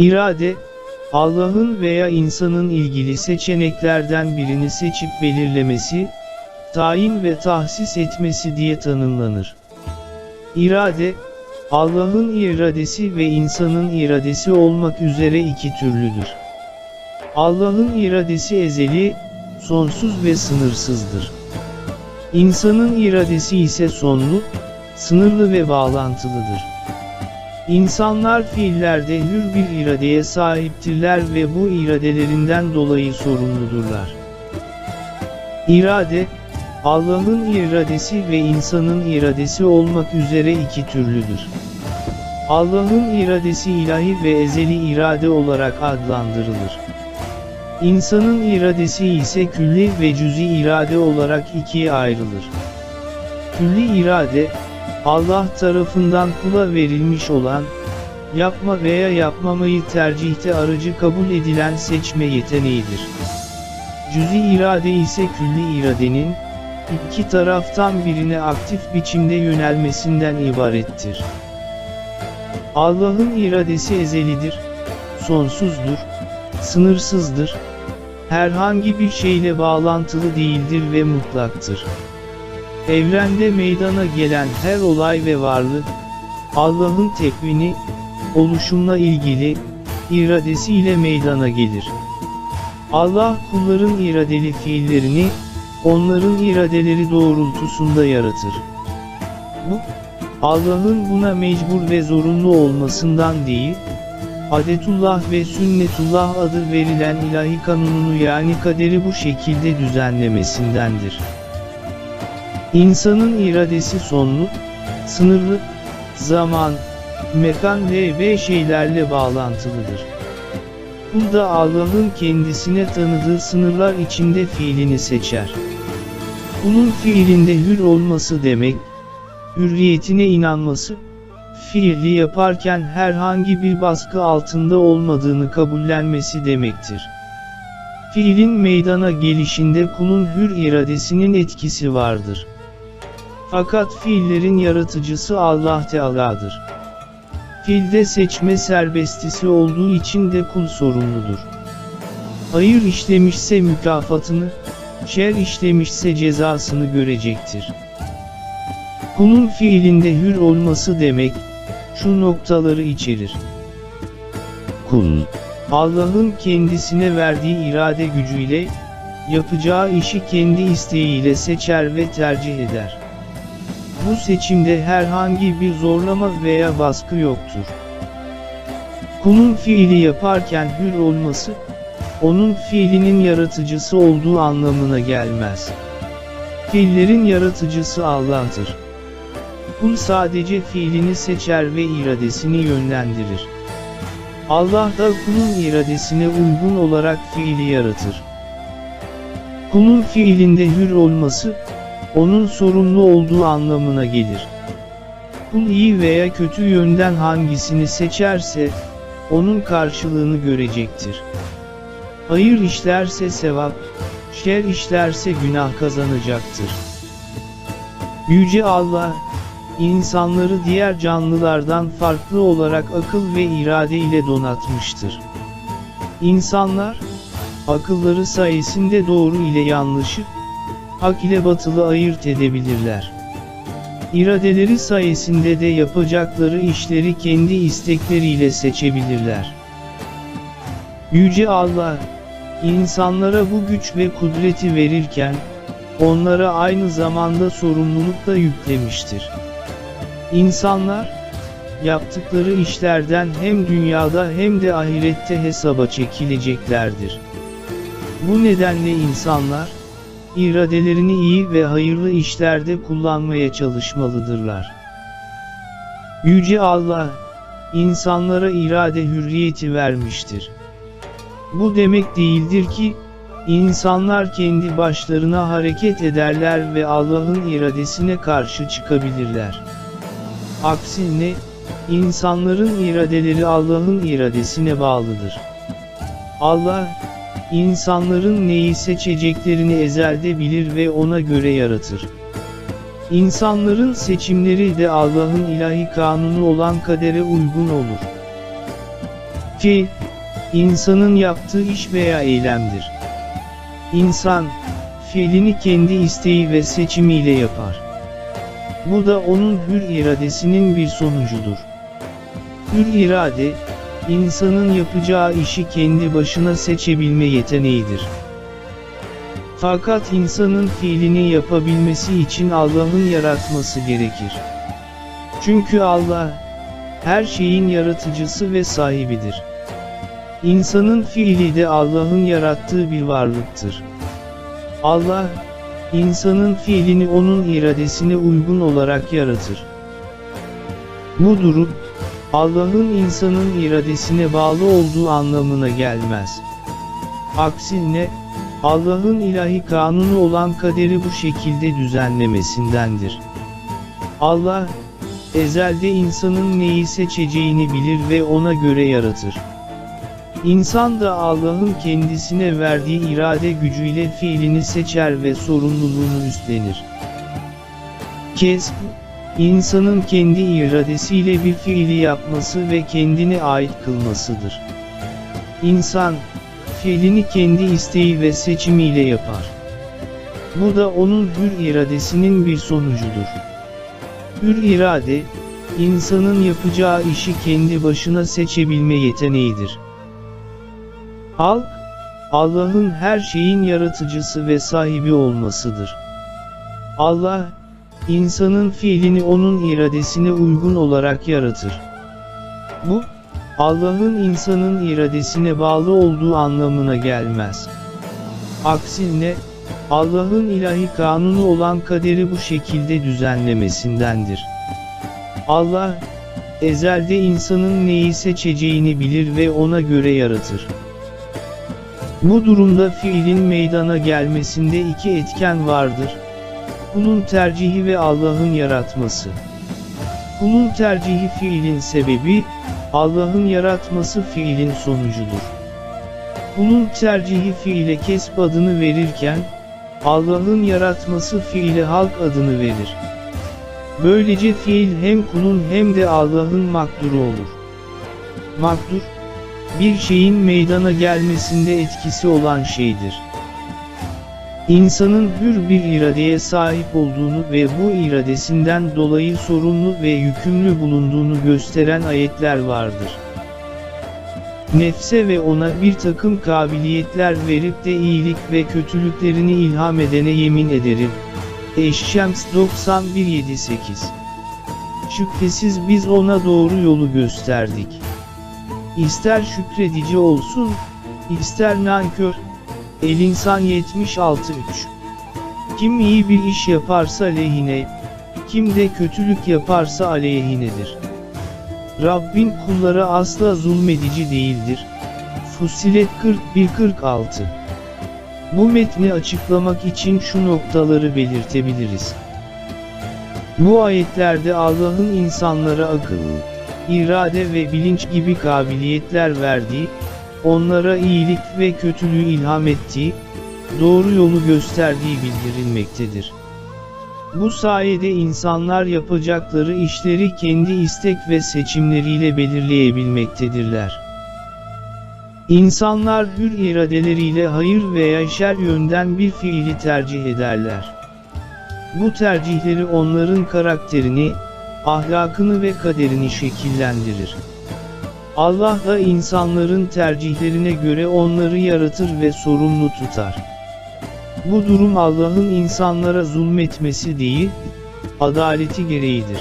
İrade, Allah'ın veya insanın ilgili seçeneklerden birini seçip belirlemesi, tayin ve tahsis etmesi diye tanımlanır. İrade, Allah'ın iradesi ve insanın iradesi olmak üzere iki türlüdür. Allah'ın iradesi ezeli, sonsuz ve sınırsızdır. İnsanın iradesi ise sonlu, sınırlı ve bağlantılıdır. İnsanlar fiillerde hür bir iradeye sahiptirler ve bu iradelerinden dolayı sorumludurlar. İrade, Allah'ın iradesi ve insanın iradesi olmak üzere iki türlüdür. Allah'ın iradesi ilahi ve ezeli irade olarak adlandırılır. İnsanın iradesi ise külli ve cüzi irade olarak ikiye ayrılır. Külli irade, Allah tarafından kula verilmiş olan, yapma veya yapmamayı tercihte aracı kabul edilen seçme yeteneğidir. Cüzi irade ise külli iradenin, iki taraftan birine aktif biçimde yönelmesinden ibarettir. Allah'ın iradesi ezelidir, sonsuzdur, sınırsızdır, herhangi bir şeyle bağlantılı değildir ve mutlaktır. Evrende meydana gelen her olay ve varlık, Allah'ın tekvini, oluşumla ilgili, iradesiyle meydana gelir. Allah kulların iradeli fiillerini, onların iradeleri doğrultusunda yaratır. Bu, Allah'ın buna mecbur ve zorunlu olmasından değil, adetullah ve sünnetullah adı verilen ilahi kanununu yani kaderi bu şekilde düzenlemesindendir. İnsanın iradesi sonlu, sınırlı, zaman, mekan ve şeylerle bağlantılıdır. Bu da Allah'ın kendisine tanıdığı sınırlar içinde fiilini seçer. Kulun fiilinde hür olması demek, hürriyetine inanması, fiili yaparken herhangi bir baskı altında olmadığını kabullenmesi demektir. Fiilin meydana gelişinde kulun hür iradesinin etkisi vardır. Fakat fiillerin yaratıcısı Allah Teala'dır. Fiilde seçme serbestisi olduğu için de kul sorumludur. Hayır işlemişse mükafatını, şer işlemişse cezasını görecektir. Kulun fiilinde hür olması demek, şu noktaları içerir. Kul, Allah'ın kendisine verdiği irade gücüyle, yapacağı işi kendi isteğiyle seçer ve tercih eder. Bu seçimde herhangi bir zorlama veya baskı yoktur. Kulun fiili yaparken hür olması, onun fiilinin yaratıcısı olduğu anlamına gelmez. Fiillerin yaratıcısı Allah'tır. Kul sadece fiilini seçer ve iradesini yönlendirir. Allah da kulun iradesine uygun olarak fiili yaratır. Kulun fiilinde hür olması, onun sorumlu olduğu anlamına gelir. Kul iyi veya kötü yönden hangisini seçerse, onun karşılığını görecektir. Hayır işlerse sevap, şer işlerse günah kazanacaktır. Yüce Allah, insanları diğer canlılardan farklı olarak akıl ve irade ile donatmıştır. İnsanlar, akılları sayesinde doğru ile yanlışı, hak ile batılı ayırt edebilirler. İradeleri sayesinde de yapacakları işleri kendi istekleriyle seçebilirler. Yüce Allah, insanlara bu güç ve kudreti verirken, onlara aynı zamanda sorumluluk da yüklemiştir. İnsanlar, yaptıkları işlerden hem dünyada hem de ahirette hesaba çekileceklerdir. Bu nedenle insanlar, iradelerini iyi ve hayırlı işlerde kullanmaya çalışmalıdırlar. Yüce Allah, insanlara irade hürriyeti vermiştir. Bu demek değildir ki, insanlar kendi başlarına hareket ederler ve Allah'ın iradesine karşı çıkabilirler. Aksine, insanların iradeleri Allah'ın iradesine bağlıdır. Allah, insanların neyi seçeceklerini ezelde bilir ve ona göre yaratır. İnsanların seçimleri de Allah'ın ilahi kanunu olan kadere uygun olur. Fiil, insanın yaptığı iş veya eylemdir. İnsan, fiilini kendi isteği ve seçimiyle yapar. Bu da onun hür iradesinin bir sonucudur. Hür irade, insanın yapacağı işi kendi başına seçebilme yeteneğidir. Fakat insanın fiilini yapabilmesi için Allah'ın yaratması gerekir. Çünkü Allah, her şeyin yaratıcısı ve sahibidir. İnsanın fiili de Allah'ın yarattığı bir varlıktır. Allah, insanın fiilini onun iradesine uygun olarak yaratır. Bu durum, Allah'ın insanın iradesine bağlı olduğu anlamına gelmez. Aksine, Allah'ın ilahi kanunu olan kaderi bu şekilde düzenlemesindendir. Allah, ezelde insanın neyi seçeceğini bilir ve ona göre yaratır. İnsan da Allah'ın kendisine verdiği irade gücüyle fiilini seçer ve sorumluluğunu üstlenir. Kesb, insanın kendi iradesiyle bir fiili yapması ve kendine ait kılmasıdır. İnsan, fiilini kendi isteği ve seçimiyle yapar. Bu da onun hür iradesinin bir sonucudur. Hür irade, insanın yapacağı işi kendi başına seçebilme yeteneğidir. Halk, Allah'ın her şeyin yaratıcısı ve sahibi olmasıdır. Allah, insanın fiilini onun iradesine uygun olarak yaratır. Bu, Allah'ın insanın iradesine bağlı olduğu anlamına gelmez. Aksine, Allah'ın ilahi kanunu olan kaderi bu şekilde düzenlemesindendir. Allah, ezelde insanın neyi seçeceğini bilir ve ona göre yaratır. Bu durumda fiilin meydana gelmesinde iki etken vardır. Kulun tercihi ve Allah'ın yaratması. Kulun tercihi fiilin sebebi, Allah'ın yaratması fiilin sonucudur. Kulun tercihi fiile kesp adını verirken, Allah'ın yaratması fiile halk adını verir. Böylece fiil hem kulun hem de Allah'ın makduru olur. Makdur, bir şeyin meydana gelmesinde etkisi olan şeydir. İnsanın hür bir iradeye sahip olduğunu ve bu iradesinden dolayı sorumlu ve yükümlü bulunduğunu gösteren ayetler vardır. Nefse ve ona bir takım kabiliyetler verip de iyilik ve kötülüklerini ilham edene yemin ederim. Eşşems 91-7-8 Şüphesiz biz ona doğru yolu gösterdik. İster şükredici olsun, ister nankör. El İnsan 76-3 Kim iyi bir iş yaparsa lehine, kim de kötülük yaparsa aleyhinedir. Rabbin kulları asla zulmedici değildir. Fussilet 41-46 Bu metni açıklamak için şu noktaları belirtebiliriz. Bu ayetlerde Allah'ın insanlara akıl, irade ve bilinç gibi kabiliyetler verdiği, onlara iyilik ve kötülüğü ilham ettiği, doğru yolu gösterdiği bildirilmektedir. Bu sayede insanlar yapacakları işleri kendi istek ve seçimleriyle belirleyebilmektedirler. İnsanlar hür iradeleriyle hayır veya şer yönden bir fiili tercih ederler. Bu tercihleri onların karakterini, ahlakını ve kaderini şekillendirir. Allah da insanların tercihlerine göre onları yaratır ve sorumlu tutar. Bu durum Allah'ın insanlara zulmetmesi değil, adaleti gereğidir.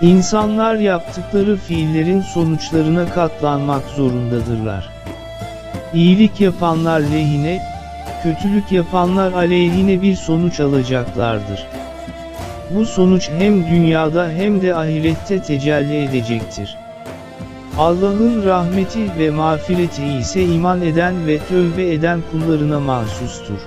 İnsanlar yaptıkları fiillerin sonuçlarına katlanmak zorundadırlar. İyilik yapanlar lehine, kötülük yapanlar aleyhine bir sonuç alacaklardır. Bu sonuç hem dünyada hem de ahirette tecelli edecektir. Allah'ın rahmeti ve mağfireti ise iman eden ve tövbe eden kullarına mahsustur.